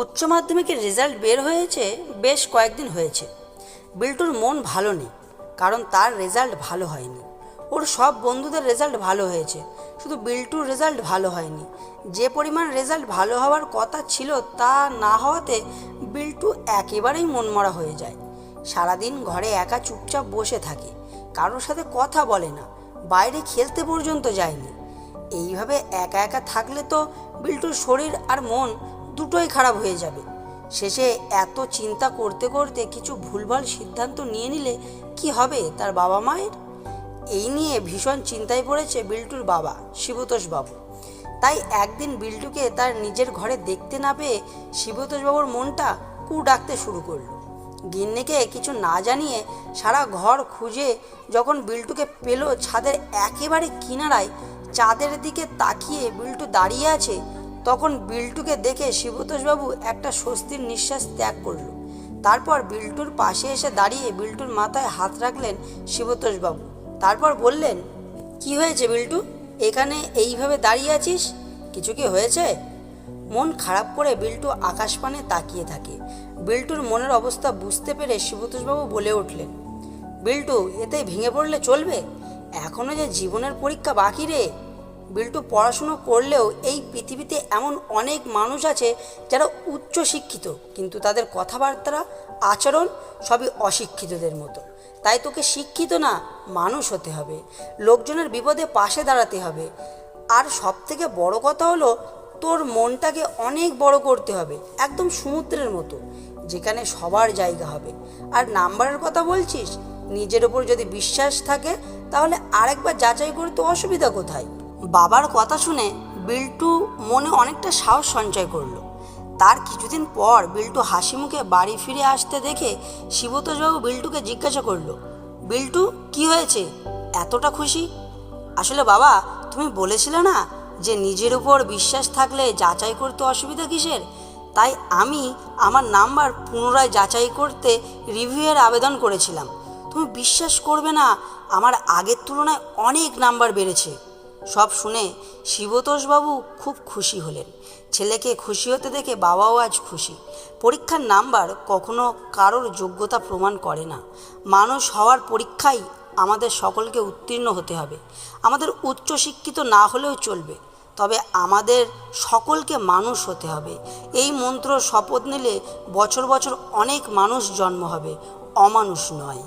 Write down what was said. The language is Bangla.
উচ্চ মাধ্যমিকের রেজাল্ট বের হয়েছে, বেশ কয়েকদিন হয়েছে। বিল্টুর মন ভালো নেই, কারণ তার রেজাল্ট ভালো হয়নি। ওর সব বন্ধুদের রেজাল্ট ভালো হয়েছে, শুধু বিল্টুর রেজাল্ট ভালো হয়নি। যে পরিমাণ রেজাল্ট ভালো হওয়ার কথা ছিল তা না হওয়াতে বিল্টু একেবারেই মনমরা হয়ে যায়। সারাদিন ঘরে একা চুপচাপ বসে থাকে, কারোর সাথে কথা বলে না, বাইরে খেলতে পর্যন্ত যায়নি। এইভাবে একা একা থাকলে তো বিল্টুর শরীর আর মন দুটোই খারাপ হয়ে যাবে। শেষে এত চিন্তা করতে করতে কিছু ভুলভাল সিদ্ধান্ত নিয়ে নিলে কি হবে তার বাবা মায়ের? এই নিয়ে ভীষণ চিন্তায় পড়েছে বিল্টুর বাবা শিবতোষ বাবু তাই একদিন বিল্টুকে তার নিজের ঘরে দেখতে না পেয়ে শিবতোষ বাবুর মনটা কু ডাকতে শুরু করল। গিন্নিকে কিছু না জানিয়ে সারা ঘর খুঁজে যখন বিল্টুকে পেল ছাদের একেবারে কিনারায়, চাঁদের দিকে তাকিয়ে বিল্টু দাঁড়িয়ে আছে তখন বিল্টুকে দেখে শিবতোষবাবু একটা স্বস্তির নিঃশ্বাস ত্যাগ করল। তারপর বিল্টুর পাশে এসে দাঁড়িয়ে বিল্টুর মাথায় হাত রাখলেন শিবতোষবাবু। তারপর বললেন, কি হয়েছে বিল্টু? এখানে এইভাবে দাঁড়িয়ে আছিস? কিছু কি হয়েছে? মন খারাপ করে বিল্টু আকাশপানে তাকিয়ে থাকে। বিল্টুর মনের অবস্থা বুঝতে পেরে শিবতোষবাবু বলে উঠলেন, বিল্টু, এতে ভেঙে পড়লে চলবে? এখনও যে জীবনের পরীক্ষা বাকি রে? বিল্টু পড়াশুনো করলেও এই পৃথিবীতে এমন অনেক মানুষ আছে যারা উচ্চ শিক্ষিত, কিন্তু তাদের কথাবার্তা, আচরণ সবই অশিক্ষিতদের মতো। তাই তোকে শিক্ষিত না, মানুষ হতে হবে। লোকজনের বিপদে পাশে দাঁড়াতে হবে। আর সব থেকে বড় কথা হলো, তোর মনটাকে অনেক বড় করতে হবে, একদম সমুদ্রের মতো, যেখানে সবার জায়গা হবে। আর নাম্বারের কথা বলছিস? নিজের ওপর যদি বিশ্বাস থাকে, তাহলে আরেকবার যাচাই করতে অসুবিধা কোথায়? বাবার কথা শুনে বিল্টু মনে অনেকটা সাহস সঞ্চয় করল। তার কিছুদিন পর বিল্টু হাসি মুখে বাড়ি ফিরে আসতে দেখে শিবতোষবাবু বিল্টুকে জিজ্ঞাসা করল, বিল্টু, কি হয়েছে? এতটা খুশি? আসলে বাবা, তুমি বলেছিলে না যে নিজের উপর বিশ্বাস থাকলে যাচাই করতে অসুবিধা কিসের? তাই আমি আমার নাম্বার পুনরায় যাচাই করতে রিভিউয়ের আবেদন করেছিলাম। তুমি বিশ্বাস করবে না, আমার আগের তুলনায় অনেক নাম্বার বেড়েছে। সব শুনে শিবতোষবাবু খুব খুশি হলেন। ছেলেকে খুশি হতে দেখে বাবাও আজ খুশি। পরীক্ষার নাম্বার কখনো কারোর যোগ্যতা প্রমাণ করে না। মানুষ হওয়ার পরীক্ষাই আমাদের সকলকে উত্তীর্ণ হতে হবে। আমাদের উচ্চশিক্ষিত না হলেও চলবে। তবে আমাদের সকলকে মানুষ হতে হবে। এই মন্ত্র শপথ নিলে বছর বছর অনেক মানুষ জন্ম হবে। অমানুষ নয়।